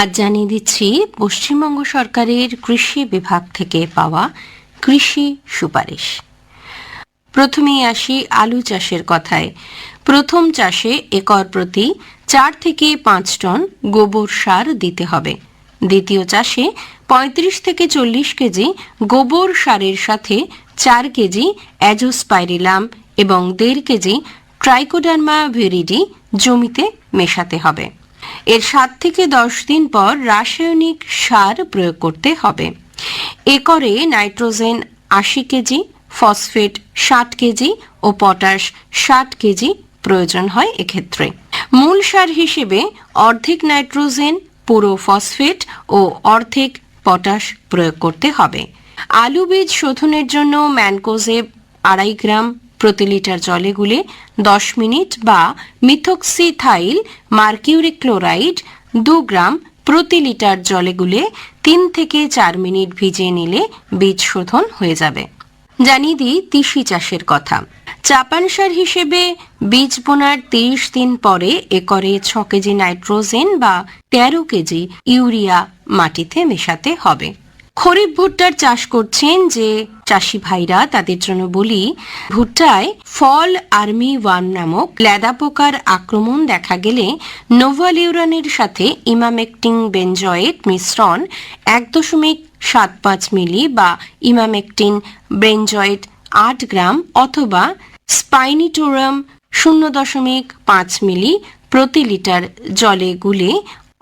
আজ জানিয়ে দিচ্ছি, পশ্চিমবঙ্গ সরকারের কৃষি বিভাগ থেকে পাওয়া কৃষি সুপারিশ। প্রথমেই আসি আলু চাষের কথায়। প্রথম চাষে একর প্রতি চার থেকে পাঁচ টন গোবর সার দিতে হবে। দ্বিতীয় চাষে পঁয়ত্রিশ থেকে চল্লিশ কেজি গোবর সারের সাথে চার কেজি অ্যাজোস্পাইরিলাম এবং দেড় কেজি ট্রাইকোডার্মা ভিরিডি জমিতে মেশাতে হবে। এর সাত থেকে দশ দিন পর রাসায়নিক সার প্রয়োগ করতে হবে। একরে নাইট্রোজেন আশি কেজি, ফসফেট ষাট কেজি ও পটাশ ষাট কেজি প্রয়োজন হয় এক্ষেত্রে। মূল সার হিসেবে অর্ধেক নাইট্রোজেন, পুরো ফসফেট ও অর্ধেক পটাশ প্রয়োগ করতে হবে। আলু বীজ শোধনের জন্য ম্যানকোজেব আড়াই গ্রাম প্রতি লিটার জলে গুলে দশ মিনিট বা মিথক্সিথাইল মার্কিউরিক ক্লোরাইড দু গ্রাম প্রতি লিটার জলে গুলে তিন থেকে চার মিনিট ভিজিয়ে নিলে বীজ শোধন হয়ে যাবে। জানিয়ে দিই তিসি চাষের কথা। চাপান সার হিসেবে বীজ বোনার তিরিশ দিন পরে একরে ছ কেজি নাইট্রোজেন বা তেরো কেজি ইউরিয়া মাটিতে মেশাতে হবে। খরিফ ভুট্টার চাষ করছেন যে চাষি ভাইরা, তাদের জন্য বলি, ভুট্টায় ফল আর্মি ওয়ান নামক ল্যাদা পোকার আক্রমণ দেখা গেলে নোভালিউরানের সাথে ইমামেকটিং বেঞ্জয়েট মিশ্রণ এক দশমিক সাত পাঁচ মিলি বা ইমামেকটিন বেনজয়েট আট গ্রাম অথবা স্পাইনিটোরাম শূন্য দশমিক পাঁচ মিলি প্রতি লিটার জলে গুলে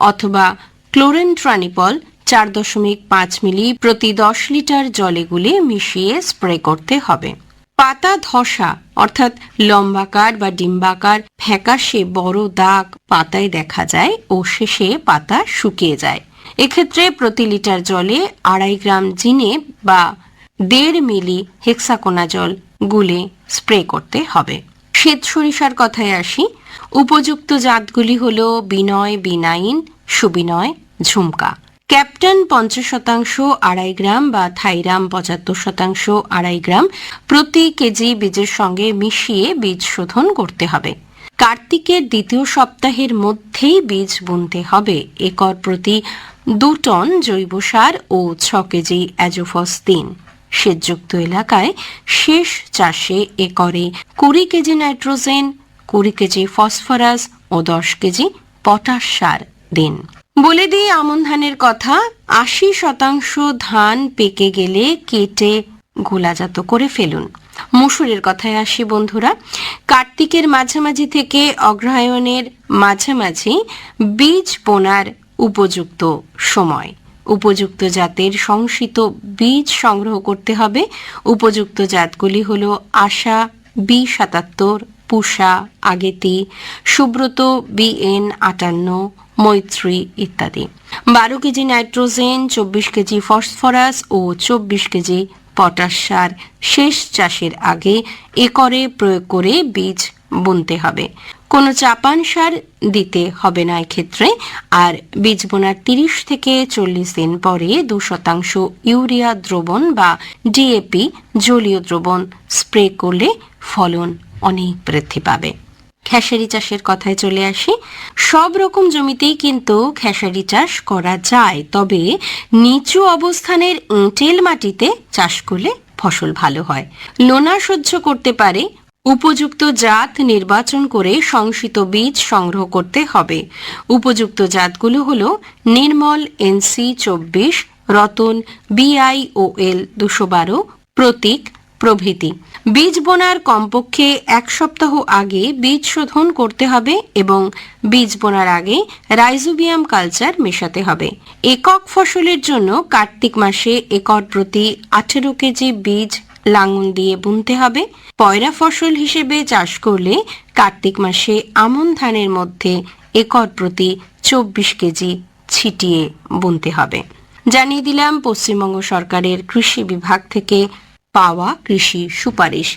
অথবা ক্লোরেন্ট্রানিপল চার দশমিক পাঁচ মিলি প্রতি দশ লিটার জলে গুলে মিশিয়ে স্প্রে করতে হবে। পাতা ধসা, অর্থাৎ লম্বাকার বা ডিম্বাকার, ফ্যাকাশে বড় দাগ পাতায় দেখা যায় ও শেষে পাতা শুকিয়ে যায়। এক্ষেত্রে প্রতি লিটার জলে আড়াই গ্রাম জিনে বা দেড় মিলি হেক্সাকোনা জল গুলে স্প্রে করতে হবে। শ্বেত সরিষার কথায় আসি। উপযুক্ত জাতগুলি হল বিনয়, বিনাইন, সুবিনয়, ঝুমকা। ক্যাপ্টেন পঞ্চাশ শতাংশ, আড়াই গ্রাম বা থাইরাম পঁচাত্তর শতাংশ, আড়াই গ্রাম প্রতি কেজি বীজের সঙ্গে মিশিয়ে বীজ শোধন করতে হবে। কার্তিকের দ্বিতীয় সপ্তাহের মধ্যেই বীজ বুনতে হবে। একর প্রতি দু টন জৈব সার ও ছ কেজি অ্যাজোফস দিন সেচযুক্ত এলাকায় শেষ চাষে একরে কুড়ি কেজি নাইট্রোজেন, কুড়ি কেজি ফসফরাস ও দশ কেজি পটাশ সার দিন। বলে দিই, আমন ধানের কথা, আশি শতাংশ ধান পেকে গেলে কেটে গোলাজাত করে ফেলুন। মুসুরের কথায় আসি বন্ধুরা, কার্তিকের মাঝামাঝি থেকে অগ্রহায়ণের মাঝামাঝি বীজ বোনার উপযুক্ত সময়। উপযুক্ত জাতের সংশিত বীজ সংগ্রহ করতে হবে। উপযুক্ত জাতগুলি হল আশা বি সাতাত্তর, পুষা, আগেতি, সুব্রত বিএন আটান্ন মৈত্রী ইত্যাদি। বারো কেজি নাইট্রোজেন, চব্বিশ কেজি ফসফরাস ও চব্বিশ কেজি পটাশ সার শেষ চাষের আগে একরে প্রয়োগ করে বীজ বুনতে হবে। কোনো চাপান সার দিতে হবে না এক্ষেত্রে। আর বীজ বোনার তিরিশ থেকে চল্লিশ দিন পরে দু শতাংশ ইউরিয়া দ্রবণ বা ডিএপি জলীয় দ্রবণ স্প্রে করলে ফলন অনেক বৃদ্ধি পাবে। খেসারি চাষের কথায় চলে আসি। সব রকম জমিতেই কিন্তু খেসারি চাষ করা যায়, তবে নিচু অবস্থানের এঁটেল মাটিতে চাষ করলে ফসল ভালো হয়। লোনা সহ্য করতে পারে, উপযুক্ত জাত নির্বাচন করে সংশিত বীজ সংগ্রহ করতে হবে। উপযুক্ত জাতগুলো হল নির্মল, এনসি, চব্বিশ, রতন, বিআইওএল, দুশো বারো, প্রতীক প্রভৃতি। বীজ বোনার কমপক্ষে এক সপ্তাহ আগে বীজ শোধন করতে হবে এবং বীজ বোনার আগে রাইজোবিয়াম কালচার মেশাতে হবে। একক ফসলের জন্য কার্তিক মাসে একর প্রতি আঠেরো কেজি বীজ লাঙল দিয়ে বুনতে হবে। পয়রা ফসল হিসেবে চাষ করলে কার্তিক মাসে আমন ধানের মধ্যে একর প্রতি চব্বিশ কেজি ছিটিয়ে বুনতে হবে। জানিয়ে দিলাম, পশ্চিমবঙ্গ সরকারের কৃষি বিভাগ থেকে পাওয়া কৃষি সুপারিশ।